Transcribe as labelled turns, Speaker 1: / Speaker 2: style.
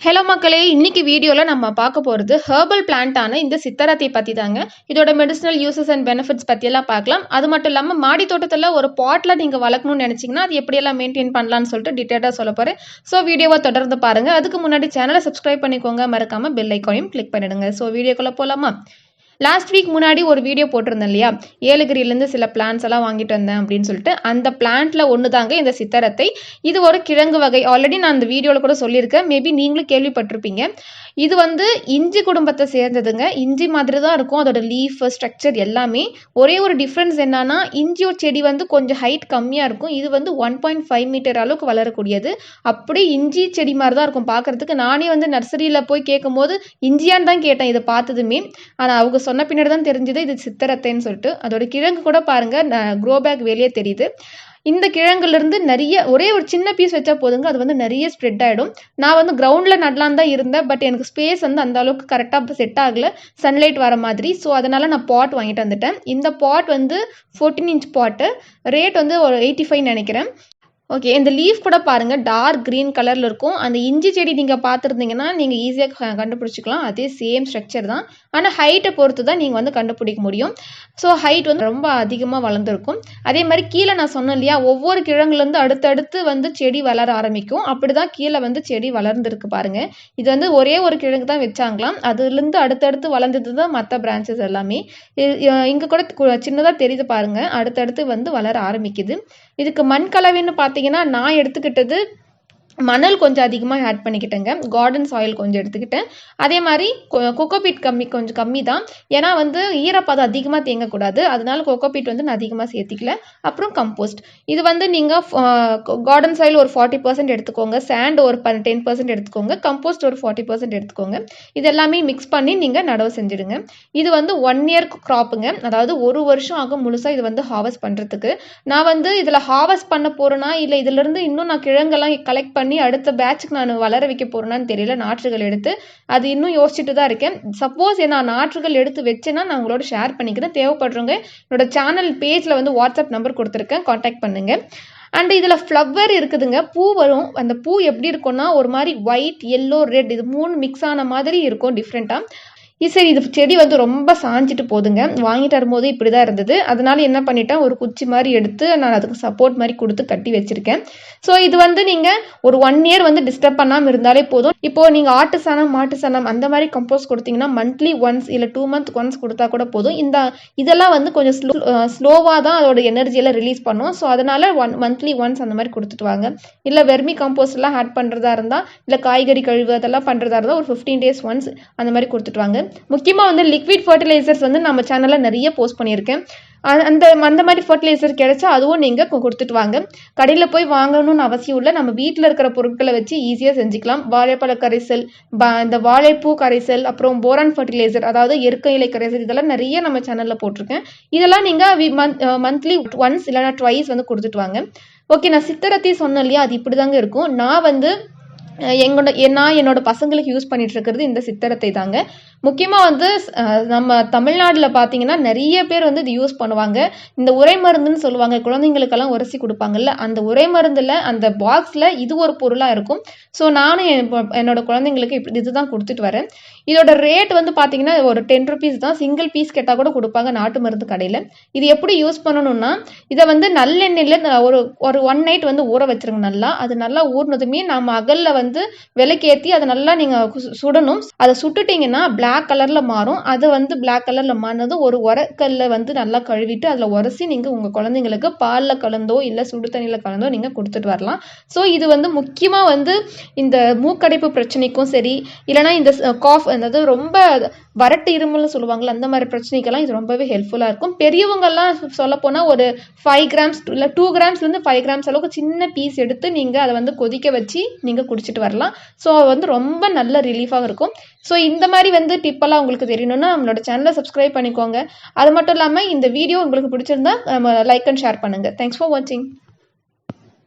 Speaker 1: Hello மக்களே இன்றைக்கி வீடியோவில் நம்ம பார்க்க போகிறது ஹெர்பல் பிளான்ட்டான இந்த சித்தரத்தை பற்றி தாங்க இதோட மெடிசனல் யூசஸ் அண்ட் பெனிஃபிட்ஸ் பற்றியெல்லாம் பார்க்கலாம். அது மட்டும் இல்லாமல் மாடி தோட்டத்தில் ஒரு பாட்டில் நீங்கள் வளர்க்கணும்னு நினச்சிங்கன்னா அது எப்படியெல்லாம் மெயின்டைன் பண்ணலாம்னு சொல்லிட்டு டீட்டெயிலாக சொல்ல போகிறேன் ஸோ வீடியோவை தொடர்ந்து பாருங்கள் அதுக்கு முன்னாடி சேனலை சப்ஸ்கிரைப் பண்ணிக்கோங்க. மறக்காமல் பெல் ஐக்கானையும் கிளிக் பண்ணிடுங்க. ஸோ வீடியோக்குள்ளே போகலாமா லாஸ்ட் வீக் முன்னாடி ஒரு வீடியோ போட்டிருந்தேன் இல்லையா? ஏலகிரியிலேருந்து சில பிளான்ஸ் எல்லாம் வாங்கிட்டு வந்தேன் அப்படின்னு சொல்லிட்டு அந்த பிளான்ட்ல ஒன்று தாங்க இந்த சித்தரத்தை. இது ஒரு கிழங்கு வகை. ஆல்ரெடி நான் அந்த வீடியோவில் கூட சொல்லியிருக்கேன். மேபி நீங்களும் கேள்விப்பட்டிருப்பீங்க. இது வந்து இஞ்சி குடும்பத்தை சேர்ந்ததுங்க. இஞ்சி மாதிரி தான் இருக்கும். அதோட லீஃப் ஸ்ட்ரக்சர் எல்லாமே. ஒரே ஒரு டிஃப்ரென்ஸ் என்னன்னா இஞ்சியோட செடி வந்து கொஞ்சம் ஹைட் கம்மியாக இருக்கும். இது வந்து ஒன் பாயிண்ட் ஃபைவ் மீட்டர் அளவுக்கு வளரக்கூடியது. அப்படியே இஞ்சி செடி மாதிரி தான் இருக்கும். பார்க்கறதுக்கு நானே வந்து நர்சரியில் போய் கேட்கும்போது இஞ்சியான்னு தான் கேட்டேன் இதை பார்த்ததுமே. ஆனால் அவங்க சொன்ன பின்னாடி தான் தெரிஞ்சது இது சித்தரத்தைன்னு சொல்லிட்டு. அதோட கிழங்கு கூட பாருங்கள் க்ரோ பேக் வெளியே தெரியுது. இந்த கிழங்குலேருந்து நிறைய ஒரே ஒரு சின்ன பீஸ் வச்சா போதுங்க அது வந்து நிறைய ஸ்ப்ரெட் ஆகிடும் நான் வந்து கிரவுண்டில் நடலான் தான் இருந்தேன் பட் எனக்கு ஸ்பேஸ் வந்து அந்த அளவுக்கு கரெக்டாக செட் ஆகலை. சன்லைட் வர மாதிரி. ஸோ அதனால் நான் பாட் வாங்கிட்டு வந்துட்டேன். இந்த பாட் வந்து ஃபோர்டீன் இன்ச் பாட்டு ரேட் வந்து ஒரு எயிட்டி ஃபைவ் நினைக்கிறேன். ஓகே இந்த லீஃப் கூட பாருங்கள் டார்க் க்ரீன் கலரில் இருக்கும். அந்த இஞ்சி செடி நீங்கள் பார்த்துருந்தீங்கன்னா நீங்கள் ஈஸியாக கண்டுபிடிச்சிக்கலாம். அதே சேம் ஸ்ட்ரக்சர் தான். ஆனால் ஹைட்டை பொறுத்து தான் நீங்கள் வந்து கண்டுபிடிக்க முடியும். ஸோ ஹைட் வந்து ரொம்ப அதிகமாக வளர்ந்துருக்கும். அதே மாதிரி கீழே நான் சொன்னேன் இல்லையா ஒவ்வொரு கிழங்குலேருந்து அடுத்தடுத்து வந்து செடி வளர ஆரம்பிக்கும். அப்படி தான் கீழே வந்து செடி வளர்ந்துருக்கு பாருங்கள் இது வந்து ஒரே ஒரு கிழங்கு தான் வச்சாங்களாம். அதுலேருந்து அடுத்தடுத்து வளர்ந்தது தான் மற்ற பிரான்ச்சஸ் எல்லாமே. இங்கே கூட சின்னதாக தெரியுது பாருங்கள் அடுத்தடுத்து வந்து வளர ஆரம்பிக்குது. இதுக்கு மண் கலவைன்னு பார்த்தீங்கன்னா நான் எடுத்துக்கிட்டது மணல் கொஞ்சம் அதிகமாக ஆட் பண்ணிக்கிட்டேங்க. கார்டன் சாயில் கொஞ்சம் எடுத்துக்கிட்டேன். அதே மாதிரி கொக்கோபீட் கம்மி கொஞ்சம் கம்மி தான் ஏன்னா வந்து ஈரப்பதம் அதிகமாக தேங்கக்கூடாது. அதனால கொக்கோபீட் வந்து நான் அதிகமாக சேர்த்திக்கல. அப்புறம் கம்போஸ்ட் இது வந்து நீங்கள் கார்டன் சாயில் ஒரு ஃபார்ட்டி பர்சன்ட் எடுத்துக்கோங்க. சேண்ட் ஒரு டென் பர்சன்ட் எடுத்துக்கோங்க. கம்போஸ்ட் ஒரு ஃபார்ட்டி பர்சன்ட் எடுத்துக்கோங்க. இது எல்லாமே மிக்ஸ் பண்ணி நீங்கள் நடவு செஞ்சுடுங்க. இது வந்து ஒன் இயர் க்ராப்புங்க அதாவது ஒரு வருஷம் ஆகும் முழுசாக இது வந்து ஹார்வெஸ்ட் பண்ணுறதுக்கு நான் வந்து இதில் ஹார்வெஸ்ட் பண்ண போகிறேன்னா இல்லை இதிலிருந்து இன்னும் நான் கிழங்கெல்லாம் கலெக்ட் பண்ணி பண்ணி அடுத்த பேட்சுக்கு நான் வளர வைக்க போகிறேன்னு தெரியல. நாற்றுகள் எடுத்து அது இன்னும் யோசிச்சுட்டு தான் இருக்கேன். சப்போஸ் நான் நாற்றுகள் எடுத்து வச்சேன்னா நான் உங்களோட ஷேர் பண்ணிக்கிறேன். தேவைப்படுறவங்க என்னோட சேனல் பேஜில் வந்து வாட்ஸ்அப் நம்பர் கொடுத்துருக்கேன். காண்டாக்ட் பண்ணுங்கள் அண்ட் இதில் ஃப்ளவர் இருக்குதுங்க. பூ வரும். அந்த பூ எப்படி இருக்கும்னா ஒரு மாதிரி ஒயிட் எல்லோ ரெட் இது மூணு மிக்ஸ் ஆன மாதிரி இருக்கும் டிஃப்ரெண்ட்டாக சரி இது செடி வந்து ரொம்ப சாஞ்சிட்டு போதுங்க. வாங்கிட்டு வரும்போது இப்படி தான் இருந்தது. அதனால என்ன பண்ணிட்டேன் ஒரு குச்சி மாதிரி எடுத்து நான் அதுக்கு சப்போர்ட் மாதிரி கொடுத்து கட்டி வச்சிருக்கேன். ஸோ இது வந்து நீங்கள் ஒரு ஒன் இயர் வந்து டிஸ்டர்ப் பண்ணாமல் இருந்தாலே போதும். இப்போது நீங்கள் ஆட்டு சாணம் மாட்டு சாணம் அந்த மாதிரி கம்போஸ் கொடுத்தீங்கன்னா மந்த்லி ஒன்ஸ் இல்லை டூ மந்த் ஒன்ஸ் கொடுத்தா கூட போதும். இந்த இதெல்லாம் வந்து கொஞ்சம் ஸ்லோ ஸ்லோவாக தான் அதோட எனர்ஜியெல்லாம் ரிலீஸ் பண்ணும். ஸோ அதனால ஒன் மந்த்லி ஒன்ஸ் அந்த மாதிரி கொடுத்துட்டு வாங்க. இல்லை வெர்மி கம்போஸ்ட்லாம் ஆட் பண்ணுறதா இருந்தால் இல்லை காய்கறி கழிவு அதெல்லாம் பண்ணுறதா இருந்தால் ஒரு ஃபிஃப்டீன் டேஸ் ஒன்ஸ் அந்த மாதிரி கொடுத்துட்டு வாங்க. முக்கியமாக வந்து லிக்விட் ஃபர்டிலைசர்ஸ் வந்து நம்ம சேனலில் நிறைய போஸ்ட் பண்ணியிருக்கேன். அந்த அந்த மாதிரி ஃபர்டிலைசர் கிடைச்சா அதுவும் நீங்கள் கொடுத்துட்டு வாங்க. கடையில் போய் வாங்கணும்னு அவசியம் இல்லை. நம்ம வீட்டில் இருக்கிற பொருட்களை வச்சு ஈஸியாக செஞ்சுக்கலாம். வாழைப்பழ கரைசல் இந்த வாழைப்பூ கரைசல் அப்புறம் போரான் ஃபர்டிலைசர் அதாவது எருக்க இலை கரைசல் இதெல்லாம் நிறைய நம்ம சேனலில் போட்டிருக்கேன். இதெல்லாம் நீங்கள் மந்த்லி ஒன்ஸ் இல்லைனா ட்வைஸ் வந்து கொடுத்துட்டு வாங்க. ஓகே நான் சித்தரத்தி சொன்னேன் இல்லையா? அது இப்படி தாங்க இருக்கும். நான் வந்து எங்களோட நான் என்னோட பசங்களுக்கு யூஸ் பண்ணிட்டு இருக்கிறது இந்த சித்திரத்தை தாங்க. முக்கியமாக வந்து நம்ம தமிழ்நாட்டில் பார்த்தீங்கன்னா நிறைய பேர் வந்து இது யூஸ் பண்ணுவாங்க. இந்த உரை மருந்துன்னு சொல்லுவாங்க. குழந்தைங்களுக்கெல்லாம் உரசி கொடுப்பாங்கல்ல அந்த உரை மருந்தில் அந்த பாக்ஸில் இது ஒரு பொருளாக இருக்கும். ஸோ நானும் என்னோட குழந்தைங்களுக்கு இப்படி இதுதான் கொடுத்துட்டு வரேன். இதோட ரேட் வந்து பார்த்தீங்கன்னா ஒரு டென் ருபீஸ் தான். சிங்கிள் பீஸ் கேட்டால் கூட கொடுப்பாங்க நாட்டு மருந்து கடையில். இது எப்படி யூஸ் பண்ணணும்னா இதை வந்து நல்லெண்ணெயில் ஒரு ஒரு ஒன் நைட் வந்து ஊற வச்சிருங்க நல்லா. அது நல்லா ஊறினதுமே நம்ம அகலில் வந்து விலைக்கேற்றி அதை நல்லா நீங்கள் சுடணும். அதை சுட்டுட்டிங்கன்னா பிளாக் கலரில் மாறும். அது வந்து பிளாக் கலரில் மாறினது ஒரு உரக்கல்ல வந்து நல்லா கழுவிட்டு அதில் உரசி நீங்கள் உங்கள் குழந்தைங்களுக்கு பாலில் கலந்தோ இல்லை சுடு தண்ணியில் கலந்தோ நீங்கள் கொடுத்துட்டு வரலாம். ஸோ இது வந்து முக்கியமாக வந்து இந்த மூக்கடைப்பு பிரச்சனைக்கும் சரி இல்லைனா இந்த காஃப் அதாவது ரொம்ப வரட்டு இருமல்னு சொல்லுவாங்கள்ல அந்த மாதிரி பிரச்சனைக்கெல்லாம் இது ரொம்பவே ஹெல்ப்ஃபுல்லாக இருக்கும். பெரியவங்கெல்லாம் சொல்லப்போனால் ஒரு ஃபைவ் கிராம்ஸ் இல்லை டூ கிராம்ஸ்லேருந்து ஃபைவ் கிராம்ஸ் அளவுக்கு சின்ன பீஸ் எடுத்து நீங்கள் அதை வந்து கொதிக்க வச்சு நீங்கள் குடிச்சிட்டு வரலாம். ஸோ வந்து ரொம்ப நல்ல ரிலீஃபாக இருக்கும். ஸோ இந்த மாதிரி வந்து டிப்பெல்லாம் உங்களுக்கு தெரியணும்னா நம்மளோட சேனலை சப்ஸ்கிரைப் பண்ணிக்கோங்க. அது மட்டும் இல்லாமல் இந்த வீடியோ உங்களுக்கு பிடிச்சிருந்தா நம்ம லைக் அண்ட் ஷேர் பண்ணுங்கள் தேங்க்ஸ் ஃபார் வாட்சிங்